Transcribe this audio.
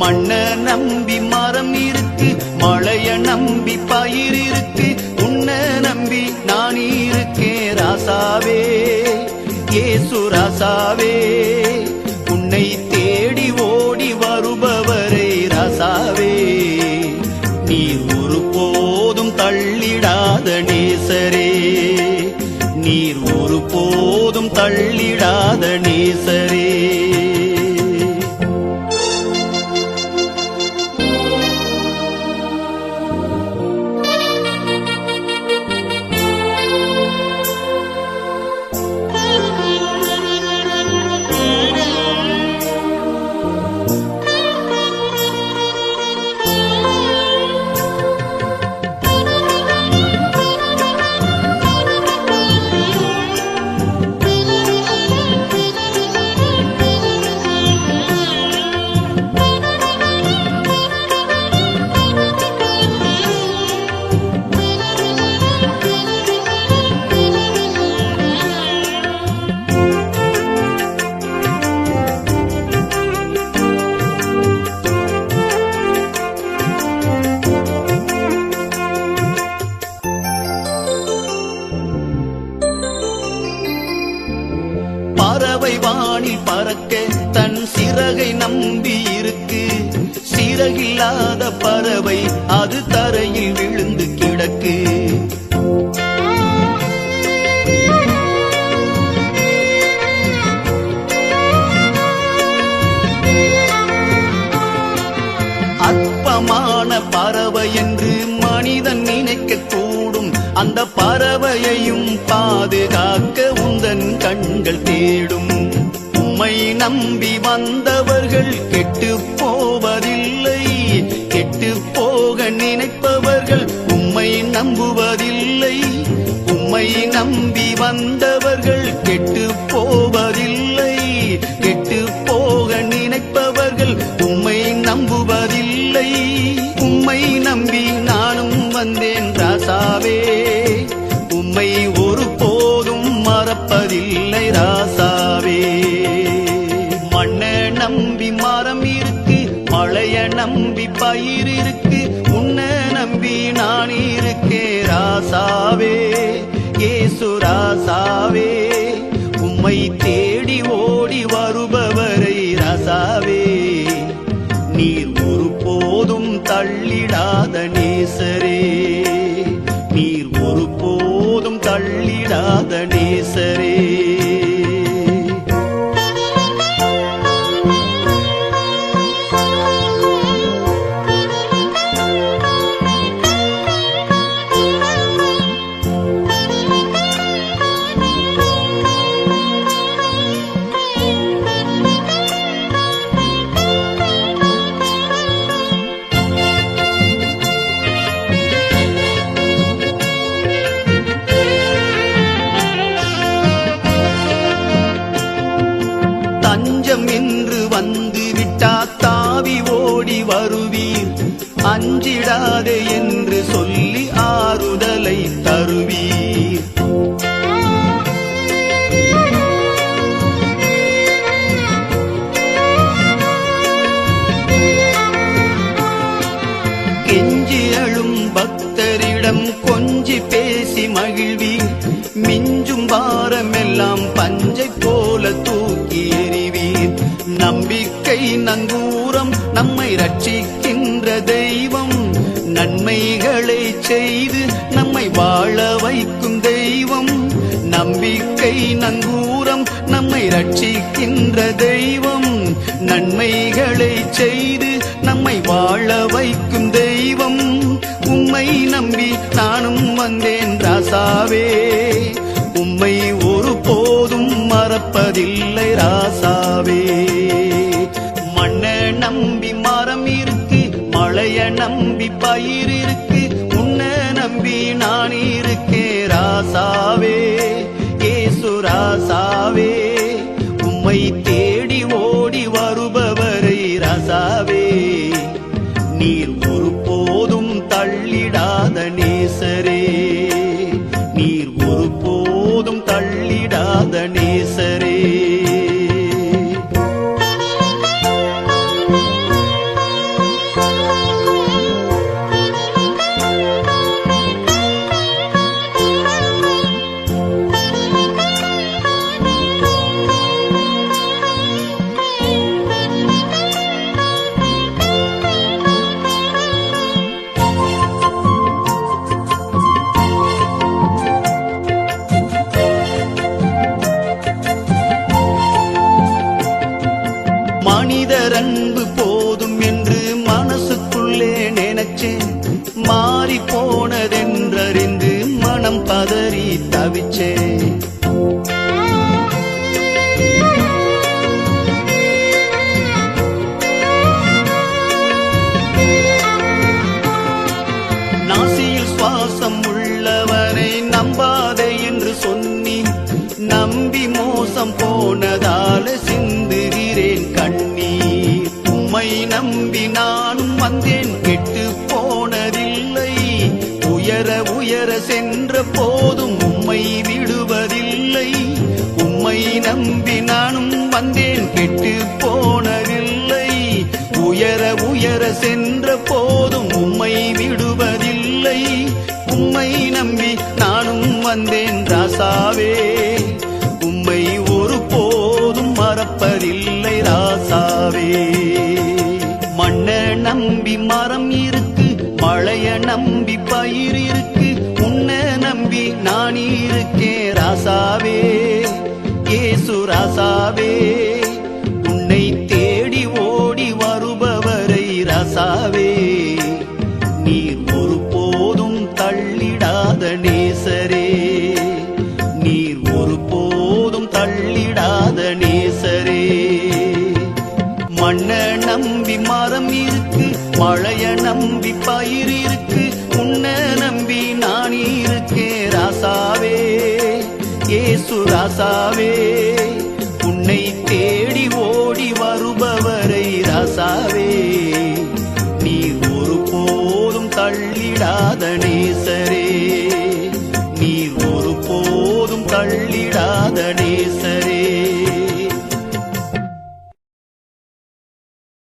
மண்ண நம்பி மரம் இருக்கு மழைய நம்பி பயிர் இருக்கு உன்ன நம்பி நான் இருக்கேன் ராசாவே ஏசு ராசாவே. உன்னை தேடி ஓடி வருபவரே ராசாவே. நீர் ஒரு போதும் தள்ளிடாத நேசரே. நீர் ஒரு போதும் தள்ளிடாத நேசரே. பறவை வானில் பறக்க தன் சிறகை நம்பி இருக்கு. சிறகில்லாத பறவை அது தரையில் விழுந்து கிடக்கு. அற்பமான பறவை என்று மனிதன் நினைக்க கூடும் அந்த பறவையையும் நம்பி வந்தவர்கள் கெட்டு போவதில்லை. கெட்டு போக நினைப்பவர்கள் உம்மை நம்புவதில்லை. உம்மை நம்பி வந்த நம்பி உன்ன நம்பி நான் இருக்கே ராசாவே ஏசு ராசாவே. உம்மை தேடி ஓடி வருபவரை ராசாவே. நீர் ஒரு போதும் தள்ளிடாத நேசரே. வருவீர் அஞ்சிடாதே என்று சொல்லி ஆறுதலை தருவீர். கெஞ்சி அழும் பக்தரிடம் கொஞ்சி பேசி மகிழ்வீர். மிஞ்சும் பாரமெல்லாம் பஞ்சை போல தூக்கி எறிவீர். நம்பிக்கை நங்கூரம் நம்மை ரட்சிக்கின்ற தெய்வம். நன்மைகளை செய்து நம்மை வாழ வைக்கும் தெய்வம். நம்பிக்கை நங்கூரம் நம்மை ரட்சிக்கின்ற தெய்வம். நன்மைகளை செய்து நம்மை வாழ வைக்கும் தெய்வம். உம்மை நம்பி நானும் வந்தேன் ராசாவே. உம்மை ஒரு போதும் மறப்பதில்லை ராசாவே. நம்பி பயிர் இருக்கு உன்ன நம்பி நான் இருக்கே ராசாவே ஏசு ராசாவே உம்மை தேடி ஓடி வருபவரை ராசாவே. நீர் ஒரு போதும் தள்ளிடாத நேசரே. நீர் ஒரு போதும் தள்ளிடாத நேசரே. உங்கள் அன்பு போதும் என்று மனசுக்குள்ளே நினைச்சேன். மாறி போனதென்றறிந்து மனம் பதறி தவிச்சேன். நாசியில் சுவாசம் உள்ளவரை நம்ப சென்ற போதும் உம்மை விடுவதில்லை. உம்மை நம்பி நானும் வந்தேன் கெட்டு போனதில்லை. உயர உயர சென்ற போதும் உம்மை விடுவதில்லை. உம்மை நம்பி நானும் வந்தேன் ராசாவே. உம்மை ஒரு போதும் மறப்பதில்லை ராசாவே. மண்ண நம்பி மரம் இருக்கு மழைய நம்பி பயிர் இருக்கு. நம்பி நான் இருக்கேன் ராசாவே. ஏசு ராசாவே. உன்னை தேடி ஓடி வருபவரை ராசாவே. நீர் ஒரு போதும் தள்ளிடாத நேசரே. நீர் ஒரு போதும் தள்ளிடாத நேசரே. மண்ண நம்பி மரம் இருக்கு மழைய நம்பி பயிர் இருக்கு உன்ன ஏசு ராசாவே உன்னை தே